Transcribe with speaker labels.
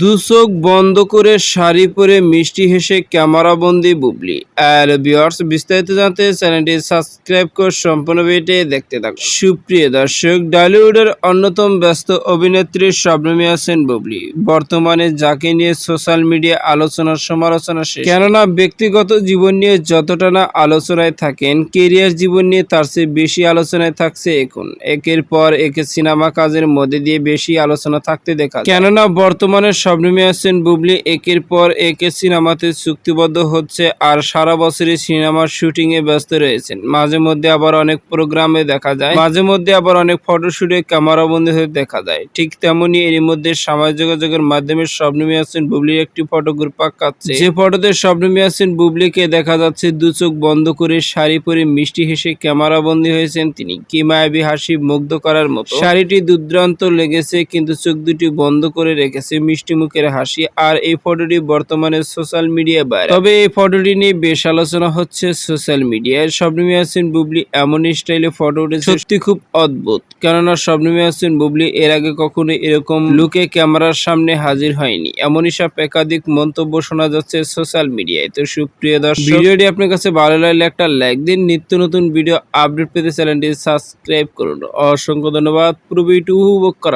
Speaker 1: দু চোখ বন্ধ করে শাড়ি পরে মিষ্টি হেসে ক্যামেরাবন্দি বুবলি। আর ভিউয়ার্স বিস্তারিত জানতে চ্যানেলটি সাবস্ক্রাইব করে সম্পূর্ণ ভিডিও দেখতে থাকুন। সুপ্রিয় দর্শক ডালিউডের অন্যতম ব্যস্ত অভিনেত্রী শবনমী আছেন বুবলি বর্তমানে যাকে নিয়ে সোশ্যাল মিডিয়া আলোচনা সমালোচনা শেষ। কেননা ব্যক্তিগত জীবন নিয়ে যতটা না আলোচনায় থাকেন কেরিয়ার জীবন নিয়ে তার চেয়ে বেশি আলোচনায় থাকছে এখন। একের পর একে সিনেমা কাজের মধ্যে দিয়ে বেশি আলোচনা থাকতে দেখা কেননা বর্তমানে স্বপ্নমী আছেন বুবলি। একের পর একে সিনেমাতে চুক্তিবদ্ধ হচ্ছে আর সারা বছরই সিনেমার শুটিং এ ব্যস্ত রয়েছেন। মাঝে মধ্যে আবার অনেক প্রোগ্রামে দেখা যায়। মাঝে মধ্যে আবার অনেক ফটোশুটে ক্যামেরাবন্দি হয়ে দেখা যায়। ঠিক তেমনি এরই মধ্যে সামাজিক যোগাযোগের মাধ্যমে স্বপ্নমী আছেন বুবলির একটি ফটো গ্রুপ কাচ্ছে যে ফটোতে স্বপ্নমী আছেন বুবলিকে দেখা যাচ্ছে, দু চোখ বন্ধ করে শাড়ি পরে মিষ্টি হেসে ক্যামেরাবন্দি হয়েছেন তিনি। কি মায়াবী হাসি মুগ্ধ করার মতো। শাড়িটি দুর্দান্ত লেগেছে, কিন্তু চোখ দুটি বন্ধ করে রেখেছে মিষ্টি মুখের হাসি আর এই ফটোটি বর্তমানে সোশ্যাল মিডিয়া বাইরে তবে এই ফটোটি নিয়ে বেশ আলোচনা হচ্ছে সোশ্যাল মিডিয়ায়। স্বপ্নমী আছেন বুবলি এমন স্টাইলে ফটো উঠেছে। সত্যি খুব অদ্ভুত। কেননা স্বপ্নমী আছেন বুবলি এর আগে কখনো এরকম লুকে ক্যামেরার সামনে হাজির হয়নি। এমনই সব একাধিক মন্তব্য শোনা যাচ্ছে সোশ্যাল মিডিয়ায়। তো সুপ্রিয় দর্শক, ভিডিওটি আপনার কাছে ভালো লাগলে একটা লাইক দিন। নিত্য নতুন ভিডিও আপডেট পেতে চ্যানেলটি সাবস্ক্রাইব করুন। অসংখ্য ধন্যবাদ। পুরো ভিডিওটি উপভোগ